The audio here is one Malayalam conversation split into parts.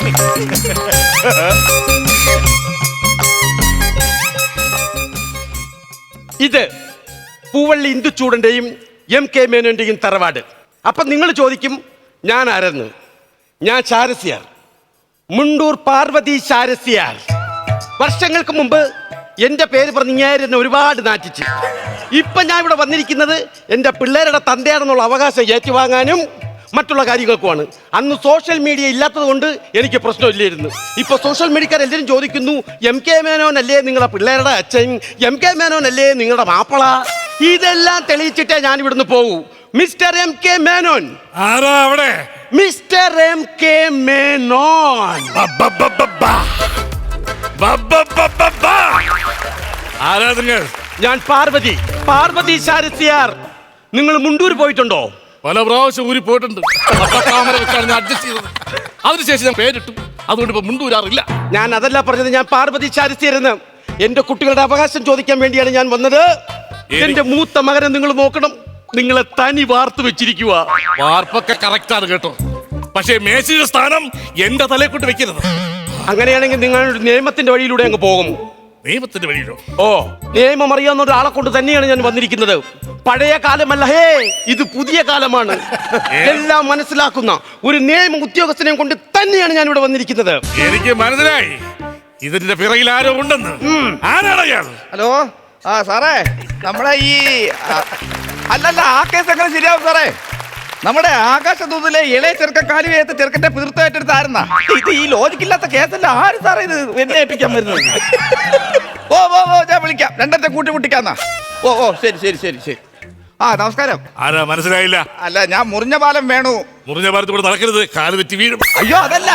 ഇത് പൂവള്ളി ഇന്ദുച്ചൂടന്റെയും എം കെ മേനോന്റെയും തറവാട്. അപ്പം നിങ്ങൾ ചോദിക്കും ഞാൻ ആരെന്ന്? ഞാൻ ചാരസ്യാർ. മുണ്ടൂർ പാർവതി ചാരസ്യാർ. വർഷങ്ങൾക്ക് മുമ്പ് എന്റെ പേര് പറഞ്ഞ് ഒരുപാട് നാറ്റിച്ച്. ഇപ്പം ഞാൻ ഇവിടെ വന്നിരിക്കുന്നത് എന്റെ പിള്ളേരുടെ തന്തയാണെന്നുള്ള അവകാശം ഏറ്റുവാങ്ങാനും മറ്റുള്ള കാര്യങ്ങൾക്കുമാണ്. അന്ന് സോഷ്യൽ മീഡിയ ഇല്ലാത്തത് കൊണ്ട് എനിക്ക് പ്രശ്നമില്ലായിരുന്നു. ഇപ്പൊ സോഷ്യൽ മീഡിയക്കാർ എല്ലാവരും ചോദിക്കുന്നു എം കെ മേനോൻ അല്ലേ നിങ്ങളുടെ പിള്ളേരുടെ അച്ഛൻ? എം കെ മേനോൻ അല്ലേ നിങ്ങളുടെ മാപ്പിള? ഇതെല്ലാം തെളിയിച്ചിട്ടേ ഞാൻ ഇവിടുന്ന് പോകൂ. Mister M K Menon. ആരാ അവിടെ? Mister M K Menon. ആരാ നിങ്ങൾ? ഞാൻ പാർവതി. പാർവതി ശാരസിയാർ. നിങ്ങൾ മുണ്ടൂർ പോയിട്ടുണ്ടോ? പല പ്രാവശ്യം ഊരി പോയിട്ടുണ്ട്. താമര വെച്ചാണ് ഞാൻ അഡ്ജസ്റ്റ് ചെയ്തത്. അതിനുശേഷം ഞാൻ പേരിട്ടു. അതുകൊണ്ട് ഇപ്പൊ മുണ്ടൂരാറില്ല. ഞാൻ അതല്ല പറഞ്ഞത് ഞാൻ പാർവതി ചാരിത്തിരുന്ന് എന്റെ കുട്ടികളുടെ അവകാശം ചോദിക്കാൻ വേണ്ടിയാണ് ഞാൻ വന്നത്. എന്റെ മൂത്ത മകനെ നിങ്ങൾ നോക്കണം. നിങ്ങളെ തനി വാർത്തു വെച്ചിരിക്കുക വാർപ്പൊക്കെ കറക്റ്റ് ആണ് കേട്ടോ. പക്ഷേ മേശയുടെ സ്ഥാനം എന്റെ തലയെ കൊണ്ട് വെക്കരുത്. അങ്ങനെയാണെങ്കിൽ നിങ്ങൾ നിയമത്തിന്റെ വഴിയിലൂടെ അങ്ങ് പോകും. നിയമത്തിന്റെ വഴിയിലോ? ഓ നിയമം അറിയാവുന്ന ഒരാളെ കൊണ്ട് തന്നെയാണ് ഞാൻ വന്നിരിക്കുന്നത്. പഴയ കാലമല്ല ഹേ ഇത് പുതിയ കാലമാണ്. എല്ലാം മനസ്സിലാക്കുന്ന ഒരു നിയമ ഉദ്യോഗസ്ഥനെയും കൊണ്ട് തന്നെയാണ് ഞാൻ ഇവിടെ വന്നിരിക്കുന്നത്. എനിക്ക് മനസ്സിലായി. ഇതിന്റെ പിറകിൽ ആരോ ഉണ്ടെന്ന്. ആരാണ് അയാൾ? ഹലോ? ആ സാറേ നമ്മളെ ഈ അല്ലല്ല ആ കേസ് എങ്ങനെ ശരിയാവും സാറേ? നമ്മുടെ ആകാശദൂതിലെ ഇളയ ചെറുക്കൻ കാലുവേത്ത് ചെറുക്കന്റെ പിതൃത്വമായിട്ടെടുത്ത് ആരുന്നാ? ഇത് ഈ ലോജിക്കില്ലാത്ത കേസല്ല. ആര് സാറേ ഇത് എന്നെ ഏൽപ്പിക്കാൻ വരുന്നത്? ഓ ഓ ഓ ഞാൻ വിളിക്കാം. രണ്ടത്തെ കൂട്ടി മുട്ടിക്കാന്നാ. ഓ ഓ ശരി ശരി ശരി ശരി. ആ നമസ്കാരം. ആരാ? മനസ്സിലായില്ല. അല്ല ഞാൻ മുറിഞ്ഞ പാലം വേണു. മുറിഞ്ഞ പാലത്ത് ഇവിടെ നടക്കരുത്. കാൽ തെറ്റി വീഴും. അയ്യോ അതല്ല.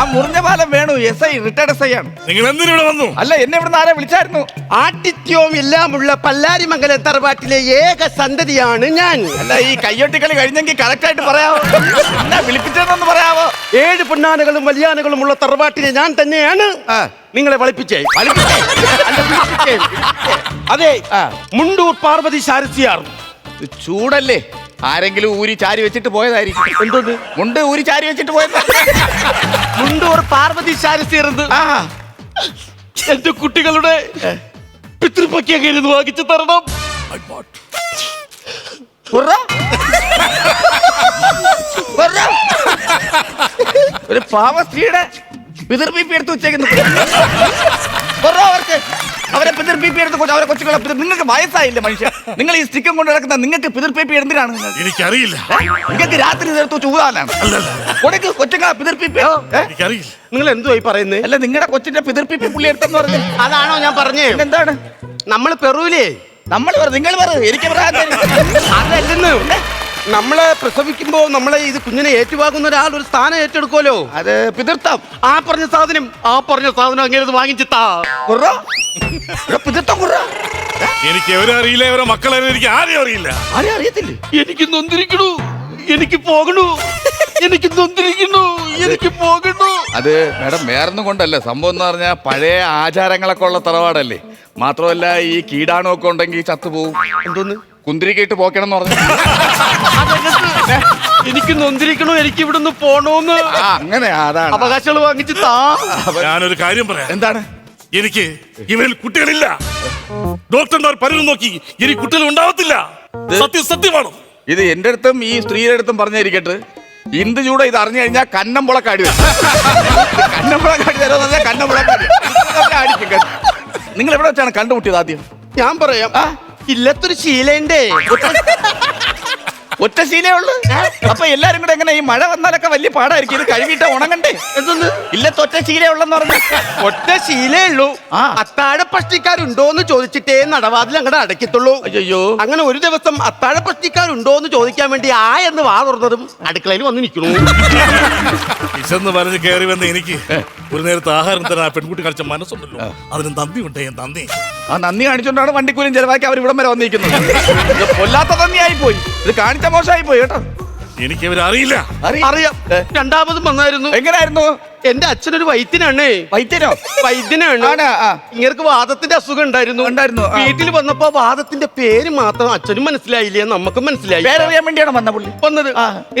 ആ മുറിഞ്ഞ പാലം Venu. S I retired S I ആണ്. നിങ്ങൾ എന്തിനിവിടെ വന്നു? അല്ല എന്നെ ഇവിടെ ആരെ വിളിച്ചായിരുന്നു? ആട്ടിത്യവും എല്ലാമുള്ള പല്ലാരിമംഗലം തറവാട്ടിലെ ഏക സന്തതിയാണ് ഞാൻ. അല്ല ഈ കയ്യൊട്ടിക്കളി കഴിഞ്ഞെങ്കിൽ കറക്റ്റ് ആയിട്ട് പറയാവോ? എന്നാ വിളിപ്പിച്ചതെന്ന് പറയാവോ? ഏഴ് പൊന്നാനകളും വലിയാനകളും ഉള്ള തറവാട്ടിലെ ഞാൻ തന്നെയാണ്. നിങ്ങളെ വിളിപ്പിച്ചേ. അതെ മുണ്ടൂർ പാർവതി ശാരസിയാർ. ചൂടല്ലേ? ആരെങ്കിലും ഊരി ചാരി വെച്ചിട്ട് പോയതായിരിക്കും. എന്തോന്ന്? മുണ്ട് ഊരി ചാരി വെച്ചിട്ട് പോയത്. ഒരു പാർവതി ചാരി ആ. എന്റെ കുട്ടികളുടെ വാങ്ങിച്ചു തരണം. ഒരു പാവ സ്ത്രീയുടെ പിതൃപ്പിപ്പി എടുത്ത് ഉറ അവർക്ക്. അവരെ പിതൃപ്പിപ്പി എടുത്ത് കൊച്ചു- അവരെ കൊച്ചുകളെ നിങ്ങൾക്ക് വയസ്സായില്ല മനുഷ്യ? നിങ്ങൾ ഈ സ്റ്റിക്കും കൊണ്ട് നടക്കുന്ന നിങ്ങൾക്ക് പിതൃപ്പിപ്പി എന്തിനാണ് നിങ്ങൾക്ക് എനിക്കറിയില്ല. നിങ്ങൾക്ക് രാത്രി നേരത്തെ ചൂടാനാണ് കൊടുക്ക് കൊച്ചുങ്ങളെ പിതൃപ്പിപ്പി? എനിക്കറിയില്ല. നിങ്ങൾ എന്തുവായി പറയുന്നത് അല്ല നിങ്ങളുടെ കൊച്ചിന്റെ പിതിർപ്പിപ്പി പുള്ളി എടുത്തെന്ന് പറഞ്ഞു. അതാണോ ഞാൻ പറഞ്ഞേ. എന്താണ് നമ്മൾ പെറൂലേ. നമ്മൾ പറ നിങ്ങൾ പറ എനിക്ക്. അതല്ലെന്ന്. നമ്മളെ പ്രസവിക്കുമ്പോ നമ്മളെ ഇത് കുഞ്ഞിനെ ഏറ്റുവാങ്ങുന്ന ഒരാൾ ഒരു സ്ഥാനം ഏറ്റെടുക്കുമല്ലോ. അത് പിതൃത്വം. ആ പറഞ്ഞ സാധനം ആ പറഞ്ഞ സാധനം അങ്ങനെ വാങ്ങിച്ചിട്ടാ കുറ. പിതൃത്വം കുറ. എനിക്ക് എവരെ അറിയില്ല ഇവരെ മക്കളെ എനിക്ക് ആരെയും അറിയില്ല? ആരെയും അറിയത്തില്ല? എനിക്ക് നൊന്തിരിക്കണു എനിക്ക് പോകണു എനിക്ക് നൊന്തിരിക്കണു എനിക്ക് പോകണു. അത് മേഡം വേറൊന്നും കൊണ്ടല്ല. സംഭവം എന്ന് പറഞ്ഞാൽ പഴയ ആചാരങ്ങളൊക്കെ ഉള്ള തറവാടല്ലേ? മാത്രമല്ല ഈ കീടാണുമൊക്കെ ഉണ്ടെങ്കിൽ ചത്തുപോകും എന്തോന്ന്? കുന്തിരിക്കിട്ട് പോക്കണം എന്ന് പറഞ്ഞു എനിക്ക് നൊന്തിരിക്കണു? എനിക്ക് ഇവിടുന്ന് പോണോന്ന്. ആ അങ്ങനെ അതാണ്. അവകാശങ്ങൾ വാങ്ങിച്ച് താ. ഞാനൊരു കാര്യം പറയാം. എന്താണ്? എനിക്ക് ഇവരിൽ കുട്ടികളില്ല. ഡോക്ടർമാർ പലരും നോക്കി ഇനി കുട്ടികൾ ഉണ്ടാവത്തില്ല. സത്യം സത്യമാണ്. ഇത് എന്റെ അടുത്തും ഈ സ്ത്രീയുടെ അടുത്തും പറഞ്ഞിരിക്കട്ടെ ഇന്ത് ചൂട ഇത് അറിഞ്ഞു കഴിഞ്ഞാൽ കന്നമ്പുളക്കാടി വരും. കന്നമ്പുളക്കാടി കാടി പറഞ്ഞാൽ കന്നമ്പുളക്കാടി അടിക്കും കേട്ടോ. നിങ്ങൾ എവിടെ വെച്ചാണ് കണ്ടുമുട്ടിയത് ആദ്യം? ഞാൻ പറയാം. ഇല്ലത്തൊരു ശീലണ്ടേ ഒറ്റ ശീലേ ഉള്ളു. അപ്പൊ എല്ലാരും കൂടെ എങ്ങനെ ഈ മഴ വന്നാലൊക്കെ വലിയ പാടായിരിക്കും. ഇത് കഴുകിയിട്ട് ഉണങ്ങണ്ടേ? എന്തൊന്ന്? ഇല്ലത്തെ ഒറ്റ ശീലേ ഉള്ളെന്ന് പറഞ്ഞു. ഒറ്റ ശീലേ ഉള്ളൂ. ആ. അത്താഴ പഷ്ടിക്കാരുണ്ടോന്ന് ചോദിച്ചിട്ടേ നടവാതിൽ അങ്ങടെ അടയ്ക്കത്തുള്ളൂ. അയ്യോ അങ്ങനെ ഒരു ദിവസം അത്താഴ പഷ്ടിക്കാരുണ്ടോ എന്ന് ചോദിക്കാൻ വേണ്ടി ആ എന്ന് വാ തുറന്നതും അടുക്കളയിൽ വന്ന് നിൽക്കണു വിശന്ന് പറഞ്ഞ് കയറി വന്ന എനിക്ക് ഒരു നേരത്തെ ആഹാരം തരാൻ ആ പെൺകുട്ടി കളിച്ച മനസ്സുണ്ടല്ലോ. അതിന് നന്ദി ഉണ്ട് ഞാൻ നന്ദി. ആ നന്ദി കാണിച്ചോണ്ടാണ് വണ്ടിക്കൂലിയും ചെലവാക്കി അവർ ഇവിടം വരെ വന്നിരിക്കുന്നത്. ഇത് കൊല്ലാത്ത നന്ദിയായി പോയി ഇത് കാണിച്ച മോശമായി പോയി കേട്ടോ. എനിക്ക് ഇവരെ അറിയില്ല അറിയാം. രണ്ടാമതും വന്നായിരുന്നു. എങ്ങനായിരുന്നു? എന്റെ അച്ഛനൊരു വൈദ്യനാണേ. വൈദ്യനോ? വൈദ്യനാണ്. ഇങ്ങനക്ക് വാദത്തിന്റെ അസുഖം ഉണ്ടായിരുന്നു. ഉണ്ടായിരുന്നു, വീട്ടിൽ വന്നപ്പോ വാദത്തിന്റെ പേര് മാത്രം അച്ഛനും മനസ്സിലായില്ലേ? നമുക്കും മനസ്സിലായി. പേരറിയാൻ വേണ്ടിയാണ് വന്ന പുള്ളി? വന്നത്.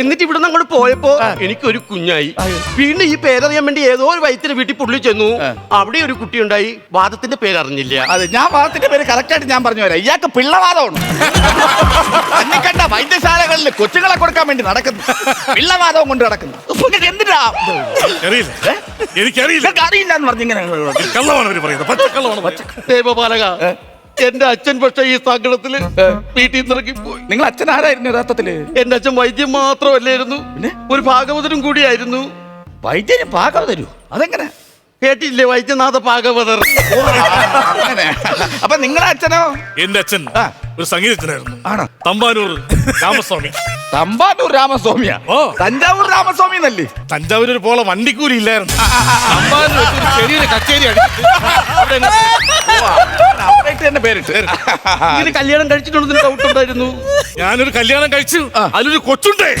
എന്നിട്ട് ഇവിടെ അങ്ങോട്ട് പോയപ്പോ എനിക്കൊരു കുഞ്ഞായി. വീണ്ടും ഈ പേരറിയാൻ വേണ്ടി ഏതോ ഒരു വൈദ്യന്റെ വീട്ടിൽ പുള്ളി ചെന്നു. അവിടെ ഒരു കുട്ടി ഉണ്ടായി. വാദത്തിന്റെ പേര് അറിഞ്ഞില്ല. അതെ ഞാൻ വാദത്തിന്റെ പേര് കറക്റ്റ് ആയിട്ട് ഞാൻ പറഞ്ഞു തരാം. ഇയാൾക്ക് പിള്ളവാദമാണ് അന്നെ കണ്ട വൈദ്യശാലകളിൽ കൊച്ചുങ്ങളെ കൊടുക്കാൻ വേണ്ടി നടക്കുന്നു. പിള്ളവാദവും കൊണ്ട് നടക്കുന്നു. എന്തിനാ? എനിക്കറിയില്ല. ഇതൊക്കെ അറിയില്ല എന്ന് പറഞ്ഞിങ്ങനെ കള്ളമാണ് അവർ പറയുന്നത്. പച്ചക്കള്ളമാണ് പച്ച ദേവപാലക എന്റെ അച്ഛൻ പക്ഷെ ഈ സങ്കടത്തിൽ വീട്ടിൽ നിന്ന് പോയി. നിങ്ങൾ അച്ഛൻ ആരായിരുന്നു യഥാർത്ഥത്തിൽ? എന്റെ അച്ഛൻ വൈദ്യം മാത്രമല്ലായിരുന്നു. പിന്നെ? ഒരു ഭാഗവതരും കൂടിയായിരുന്നു. വൈദ്യന് പാകം തരൂ അതെങ്ങനെ? കേട്ടില്ലേ? വൈദ്യനാഥ ഭാഗവതർ. അങ്ങനെ അപ്പൊ നിങ്ങളുടെ അച്ഛനോ? എന്റെ അച്ഛൻ ആ. ഒരു സംഗീതജ്ഞനായിരുന്നു. ആണോ? തമ്പാനൂർ രാമസ്വാമി. തമ്പാനൂർ രാമസ്വാമിയാ. ഓ. തഞ്ചാവൂർ രാമസ്വാമി എന്നല്ലേ തഞ്ചാവൂർ ഒരു പോലെ വണ്ടിക്കൂലി ഇല്ലായിരുന്നു. വെച്ച് ഒരു ചെറിയൊരു കച്ചേരി അടിച്ചിട്ട് അവിടെ അങ്ങ് പേരിട്ട്. ഇതിന് കല്യാണം കഴിച്ചിട്ടുണ്ടെന്ന് ഡൗട്ട് ഉണ്ടായിരുന്നു. ഞാനൊരു കല്യാണം കഴിച്ചു. അതിലൊരു കൊച്ചുണ്ടേ.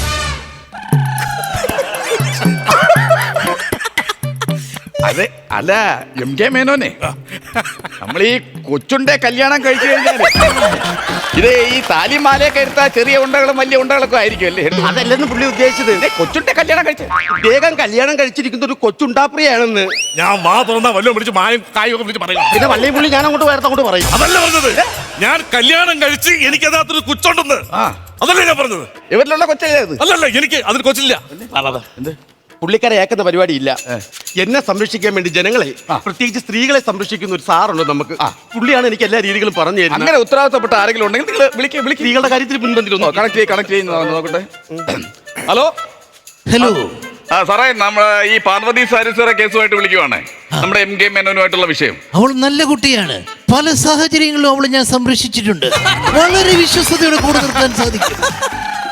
അതെ അല്ല എം കെ മേനോനെ. നമ്മൾ ഈ കൊച്ചുണ്ടെ കല്യാണം കഴിച്ചു കഴിഞ്ഞാൽ ഇത് ഈ താലിമാലയൊക്കെ എടുത്ത ചെറിയ ഉണ്ടകളും വലിയ ഉണ്ടകളൊക്കെ ആയിരിക്കും അല്ലേ? അതല്ലെന്ന് പുള്ളി ഉദ്ദേശിച്ചത്. കൊച്ചുണ്ടെ കല്യാണം കഴിച്ച. വേഗം കല്യാണം കഴിച്ചിരിക്കുന്ന ഒരു കൊച്ചുണ്ടാപ്രിയാണെന്ന്. ഞാൻ വാ തുറന്നാ വല്ലതും പിടിച്ച് മായം കായൊക്കെ പിടിച്ച് പറയും. പിന്നെ വള്ളിയും പുള്ളി ഞാൻ അങ്ങോട്ട് വേർത്ത് അങ്ങോട്ട് പറയും. അതല്ല പറഞ്ഞത്. ഞാൻ കല്യാണം കഴിച്ച് എനിക്ക് അതിനകത്തൊരു കൊച്ചുണ്ടെന്ന്. ആ. അതല്ലേ ഞാൻ പറഞ്ഞത്. ഇവരിലുള്ള കൊച്ചല്ലേ ഇത് അല്ലല്ല എനിക്ക് അതിന് കൊച്ചില്ല. എന്ത്? പുള്ളിക്കാരെ ഏക്കുന്ന പരിപാടിയില്ല എന്നെ സംരക്ഷിക്കാൻ വേണ്ടി ജനങ്ങളെ പ്രത്യേകിച്ച് സ്ത്രീകളെ സംരക്ഷിക്കുന്ന ഒരു സാറുണ്ട് നമുക്ക്. പുള്ളിയാണ് എനിക്ക് എല്ലാ രീതികളും പറഞ്ഞു തരുന്നത്. അങ്ങനെ ഉത്തരവാദിത്തപ്പെട്ട ആരെങ്കിലും ഉണ്ടെങ്കിൽ നിങ്ങൾ വിളിക്കുക വിളിക്കുക സ്ത്രീകളുടെ കാര്യത്തിൽ മുൻപന്തിലൊന്നും കണക്ട് ചെയ്ത് കണക്ട് ചെയ്യുന്ന നോക്കട്ടെ. ഹലോ? ഹലോ ആ സാറേ നമ്മൾ ഈ പാർവതി സാരി സാറേ കേസുമായിട്ട് വിളിക്കുവാണ്. നമ്മുടെ എം കെ മേനോനുമായിട്ടുള്ള വിഷയം. അവൾ നല്ല കുട്ടിയാണ്. പല സാഹചര്യങ്ങളിലും അവളെ ഞാൻ സംരക്ഷിച്ചിട്ടുണ്ട്. വളരെ വിശ്വസതയോടെ കൂടെ നിർത്താൻ സാധിക്കും.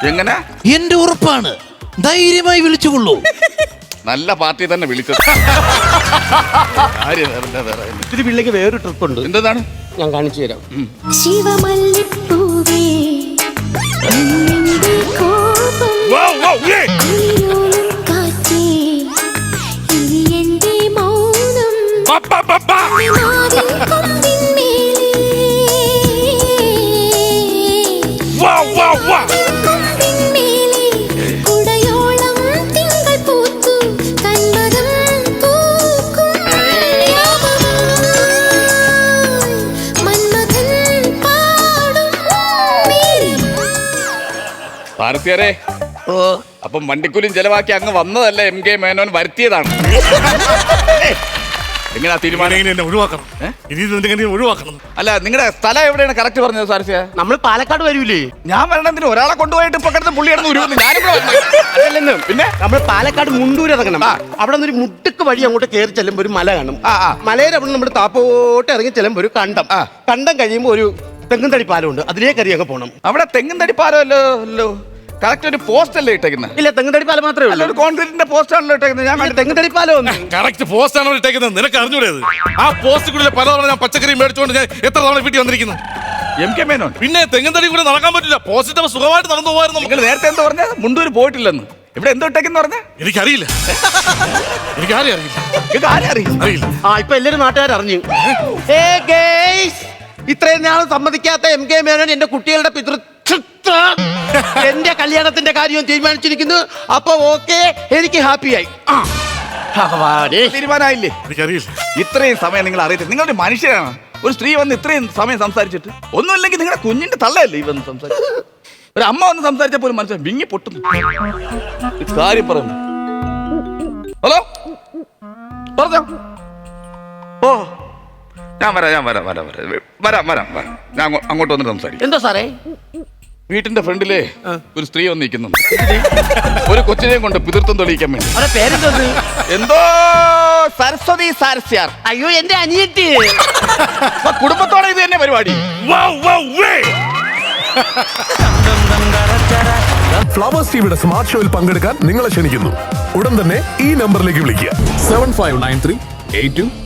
എങ്ങനെ? എന്റെ ഉറപ്പാണ്. ധൈര്യമായി വിളിച്ചുകൊള്ളൂ. നല്ല പാർട്ടി തന്നെ വിളിച്ചത്. കാര്യം വേറെ എന്താ വേറെ? ഇത്തിരി പിള്ളേക്ക് വേറൊരു ട്രിപ്പ് ഉണ്ട്. എന്താണ് ഞാൻ കാണിച്ചു തരാം. ശിവമല്ലിപ്പൂവേ നിന്റെ കോപം കാറ്റേ ഇനി എന്റെ മൗനം. മാറിൻ. കൊമ്പിന്മേലേ. ഭാരതീയരെ അപ്പം വണ്ടിക്കൂലിയും ചെലവാക്കി അങ്ങ് വന്നതല്ല എം കെ മേനോൻ വരുത്തിയതാണ്. എങ്ങനെയാ തീരുമാനം? ഇങ്ങനെ എന്നെ ഒഴിവാക്കണം. ഇനി ഒഴിവാക്കണം. അല്ല നിങ്ങളുടെ സ്ഥലം എവിടെയാണ്? കറക്റ്റ് പറഞ്ഞത് സാരസ്യ? നമ്മൾ പാലക്കാട് വരൂലേ? ഞാൻ വരണത്തിന് ഒരാളെ കൊണ്ടുപോയിട്ട് ഇപ്പൊ കിടന്ന് പുള്ളി കിടന്ന് ഉരുവുന്നു ഞാനിവിടെ. അതല്ലെന്ന്. പിന്നെ? നമ്മൾ പാലക്കാട് മുണ്ടൂർ ഇറങ്ങണം. അവിടെ നിന്ന് ഒരു മുട്ടുക്ക് വഴി അങ്ങോട്ട് കയറി ചെല്ലുമ്പോൾ ഒരു മല കാണും. ആ, ആ. മലയുടെ അവിടെ നമ്മൾ താപ്പോട്ട് ഇറങ്ങി ചെല്ലുമ്പോൾ ഒരു കണ്ടം. കണ്ടം കഴിയുമ്പോൾ ഒരു തെങ്ങുംതടി പാലമുണ്ട്. അതിലേക്ക് കയറി അങ്ങ് പോകണം അവിടെ തെങ്ങും തടിപ്പാലോ അല്ലോ. അല്ലോ കറക്റ്റ് ഒരു പോസ്റ്റ് അല്ലേ ഇട്ടേക്കുന്നത് ഇല്ല തെങ്ങുംതടി പാലം മാത്രമേ ഉള്ളൂ. ഒരു കോൺക്രീറ്റിന്റെ പോസ്റ്റ് ആണല്ലോ ഇട്ടേക്കുന്നത് ഞാൻ കണ്ടിട്ട് തെങ്ങുംതടി പാലം ഒന്ന് കറക്റ്റ് പോസ്റ്റ് ആണോ ഇട്ടേക്കുന്നത് നിനക്ക് അറിഞ്ഞൂടേത് ആ പോസ്റ്റ് കൂടെ പലതവണ ഞാൻ പച്ചക്കറി മേടിച്ചുകൊണ്ട് ഞാൻ എത്ര തവണ വീട്ടിൽ വന്നിരിക്കുന്നു? M K Menon. പിന്നെ തെങ്ങും തടി കൂടെ നടക്കാൻ പറ്റില്ല. പോസ്റ്റിന്റെ സുഖമായിട്ട് നടന്നു പോകായിരുന്നു നിങ്ങൾ നേരത്തെ എന്താ പറഞ്ഞ? മുണ്ടൂര് പോയിട്ടില്ലെന്ന്. ഇവിടെ എന്തോ ഇട്ടേക്കെന്ന് പറഞ്ഞ? എനിക്കറിയില്ല. എനിക്കാരെയും അറിയില്ല. അറിയില്ല? ആ ഇപ്പൊ എല്ലാരും നാട്ടുകാർ അറിഞ്ഞു ഏ ഗേയ്സ് ഇത്രയും നാൾ സമ്മതിക്കാത്ത എം കെ മേനോൻ എന്റെ കുട്ടികളുടെ പിതൃ എന്റെ കല്യാണത്തിന്റെ കാര്യം തീരുമാനിച്ചിരിക്കുന്നു. അപ്പൊ ഓക്കെ എനിക്ക് ഹാപ്പിയായി. തീരുമാനമായില്ലേ? എനിക്കറിയില്ല. ഇത്രയും സമയം നിങ്ങൾ അറിയത്തില്ല. നിങ്ങളൊരു മനുഷ്യരാണ് ഒരു സ്ത്രീ വന്ന് ഇത്രയും സമയം സംസാരിച്ചിട്ട് ഒന്നുമില്ലെങ്കിൽ നിങ്ങളുടെ കുഞ്ഞിന്റെ തള്ളയല്ലേ ഈ വന്ന് സംസാരിച്ചു? ഒരു അമ്മ വന്ന് സംസാരിച്ച പോലും മനസ്സിലായി വിങ്ങി പൊട്ടുന്നു. കാര്യം പറഞ്ഞു ഹലോ? പറഞ്ഞോ. ഓ ഞാൻ വരാം ഞാൻ വരാം വരാം വരാം. വരാം വരാം വരാം. ഞാൻ അങ്ങോ- അങ്ങോട്ട് വന്നിട്ട് സംസാരിക്കും. എന്താ സാറേ? വീട്ടിന്റെ ഫ്രണ്ടിലെ ഒരു സ്ത്രീ വന്നിരിക്കുന്നുണ്ട് ഒരു കൊച്ചിനെയും കൊണ്ട് പിതൃത്വം തെളിയിക്കാൻ വേണ്ടി. എന്തോ? സരസ്വതി സാരസ്യാർ. അയ്യോ എന്റെ അനിയത്തി. അപ്പൊ കുടുംബത്തോടെ ഇത് തന്നെ പരിപാടി. Wow, wow, way. ഫ്ലവേഴ്സ് ടിവിയുടെ സ്മാർട്ട് ഷോയിൽ പങ്കെടുക്കാൻ നിങ്ങളെ ക്ഷണിക്കുന്നു. ഉടൻ തന്നെ ഈ നമ്പറിലേക്ക് വിളിക്കുക. Seven five nine three eight two